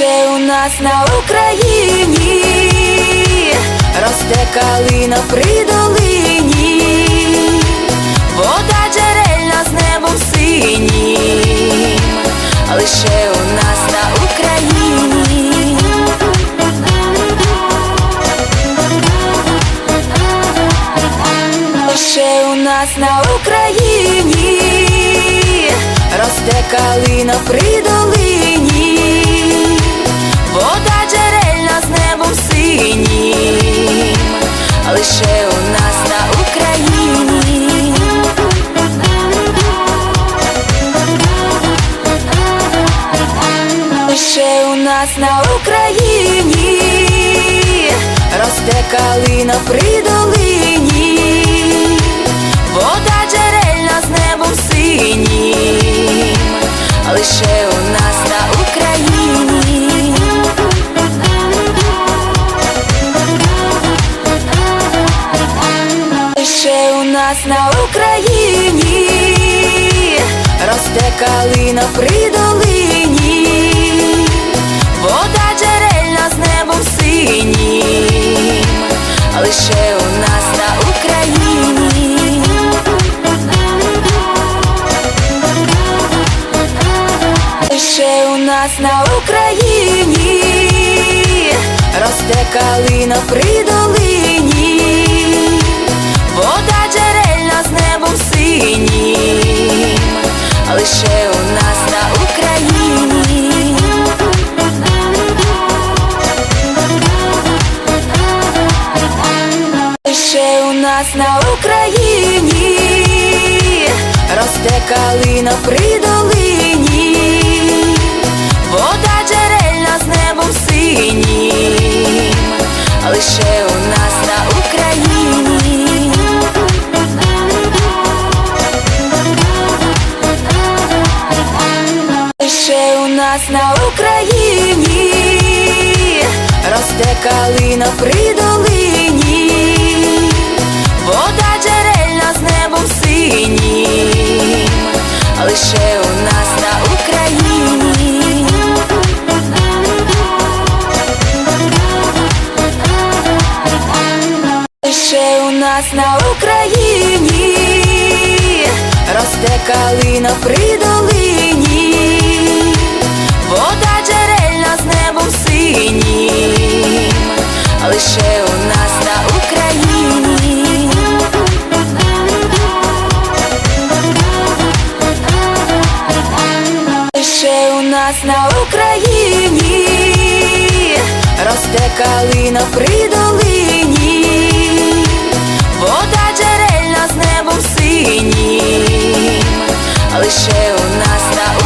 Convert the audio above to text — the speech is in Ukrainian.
Лише у нас на Україні росте калина при долині, вода джерельна з небом синім, лише у нас на Україні. Лише у нас на Україні росте калина при долині, нас на Україні росте калина при долині, вода джерельна з небом синім, лише у нас на Україні. Лише у нас на Україні росте калина при долині, синім, лише у нас на Україні. Лише у нас на Україні росте калина при нас на Україні росте калина при долині, вода джерельна з небом синім, лише у нас на Україні. Лише у нас на Україні росте калина при долині, Лише у нас на Україні. Росте калина при долині, вода джерельна з небом синім, лише у нас на Україні. Лише у нас на Україні. Росте калина при долині, джерельна з небом синім, лише у нас на.